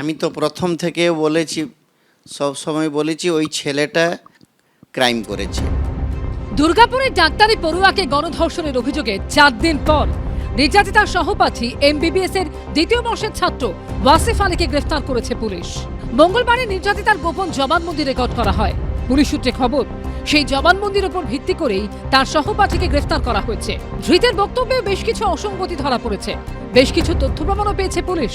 আমি তো প্রথম থেকেও বলেছি, সব সময় বলেছি ওই ছেলেটা ক্রাইম করেছে। দুর্গাপুরের ডাক্তারি পড়ুয়াকে গণধর্ষণের অভিযোগে চার দিন পর নির্যাতিতার সহপাঠী এমবিবিএস এর দ্বিতীয় বর্ষের ছাত্র ওয়াসিফ আলীকে গ্রেফতার করেছে পুলিশ। মঙ্গলবারে নির্যাতিতার গোপন জবানবন্দি রেকর্ড করা হয়। পুলিশ সূত্রে খবর সেই জবানবন্দির উপর ভিত্তি করেই তার সহপাঠীকে গ্রেফতার করা হয়েছে। ধৃতের বক্তব্যে বেশ কিছু অসঙ্গতি ধরা পড়েছে। বেশ কিছু তথ্য প্রমাণও পেয়েছে পুলিশ।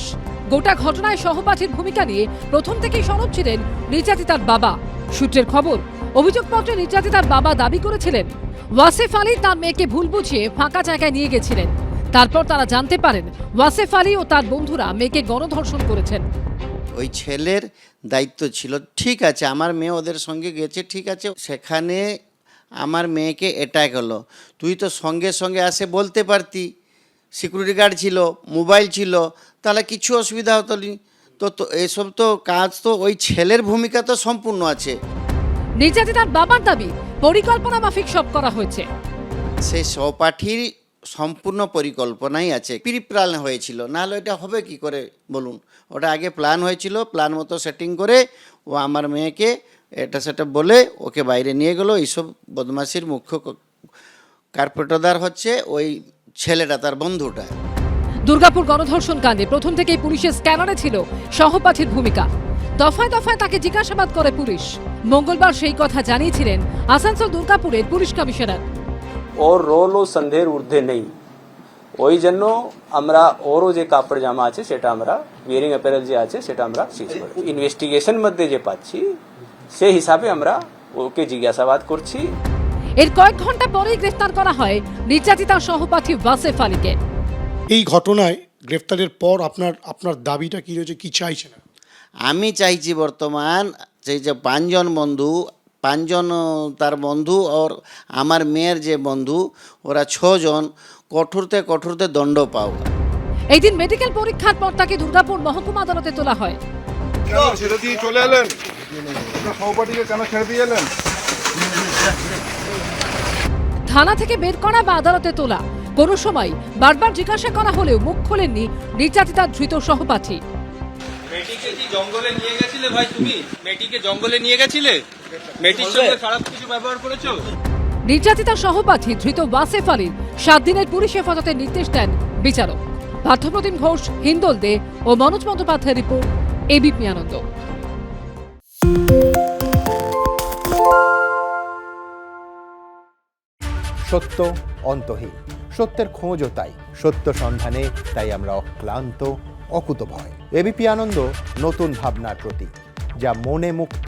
গোটা ঘটনায় সহপাঠীর ভূমিকা নিয়ে প্রথম থেকেই সরব ছিলেন নির্যাতিতার বাবা। সূত্রের খবর, অভিযোগপত্রে নির্যাতিতার বাবা দাবি করেছিলেন, ওয়াসিফ আলী তার মেয়েকে ভুল বুঝিয়ে ফাঁকা জায়গায় নিয়ে গেছিলেন। তারপর তারা জানতে পারেন, ওয়াসিফ আলী ও তার বন্ধুরা মেয়েকে গণধর্ষণ করেছেন। ওই ছেলের দায়িত্ব ছিল। ঠিক আছে আমার মেয়ে ওদের সঙ্গে গেছে ঠিক আছে সেখানে আমার মেয়েকে অ্যাটাক হলো। তুই তো সঙ্গে সঙ্গে আসে বলতে পারতি। সিকিউরিটি গার্ড ছিল মোবাইল ছিল তাহলে কিছু অসুবিধা হতো নি। তো তো এসব তো কাজ তো ওই ছেলের ভূমিকা তো সম্পূর্ণ আছে। নির্যাতিতার বাবার দাবি পরিকল্পনা মাফিক সব করা হয়েছে। সে সহপাঠীর সম্পূর্ণ পরিকল্পনাই আছে। প্রি প্ল্যান হয়েছিল। নাহলে এটা হবে কি করে? বলুন। ওটা আগে প্ল্যান হয়েছিল। প্ল্যান মতো সেটিং করে ও আমার মেয়েকে এটা সেটা বলে ওকে বাইরে নিয়ে গেলো। এইসব বদমাশির মুখ্য কার্পেটদার হচ্ছে ওই ছেলেটা, তার বন্ধুটা। দুর্গাপুর গণধর্ষণ কাণ্ডে প্রথম থেকেই পুলিশের স্ক্যানারে ছিল সহপাঠীর ভূমিকা। দফায় দফায় তাকে জিজ্ঞাসাবাদ করে পুলিশ। মঙ্গলবার সেই কথা জানিয়েছিলেন আসানসোল দুর্গাপুরের পুলিশ কমিশনার। ওর রোল ও সন্দেহের ঊর্ধ্বে নেই ওই জন্য আমরা ওরও যে কাপড় জামা আছে সেটা আমরা বিয়ারিং অ্যাপারেল যে আছে সেটা আমরা সিজ করি ইনভেস্টিগেশন মধ্যে যে পাচ্ছি সেই হিসাবে আমরা ওকে জিজ্ঞাসাবাদ করছি এর কয়েক ঘণ্টা পরেই গ্রেফতার করা হয় নির্যাতিতার সহপাঠী ওয়াসেফ আলীকে। এই ঘটনায় গ্রেফতারের পর আপনার আপনার দাবিটা কি রয়েছে কি চাইছেন? আমি চাইছি বর্তমান সেই যে পাঁচজন বন্ধু পাঁচজন তার বন্ধু ওর আমার মেয়ের যে বন্ধু ওরা ছজন কঠোরতে কঠোরতে দণ্ড পাও। এই দিন মেডিকেল পরীক্ষার পর তাকে দুর্গাপুর মহকুমা আদালতে তোলা হয়। ছেড়ে দিয়ে চলে এলেন? সহপাঠীকে কেন ছেড়ে দিয়ে এলেন? থানা থেকে বের করা বা আদালতে তোলা। কোনো সময় বারবার জিজ্ঞাসা করা হলেও মুখ খোলেননি নির্যাতিতার ধৃত সহপাঠী। মেয়েটিকে কি জঙ্গলে নিয়ে গেছিলে ভাই তুমি? মেয়েটিকে জঙ্গলে নিয়ে গেছিলে? মেয়েটির সঙ্গে খারাপ কিছু ব্যবহার করেছ? নির্যাতিতার সহপাঠী ধৃত ওয়াসেফ আলীর সাত দিনের পুলিশ হেফাজতের নির্দেশ দেন বিচারক। পার্থপ্রতিম ঘোষ হিন্দল দে ও মনোজ বন্দ্যোপাধ্যায়ের রিপোর্ট এবিপি আনন্দ। সত্য অন্তহীন। সত্যের খোঁজও তাই। সত্য সন্ধানে তাই আমরা অক্লান্ত অকুতভয়। এবিপি আনন্দ নতুন ভাবনার প্রতীক যা মনে মুক্ত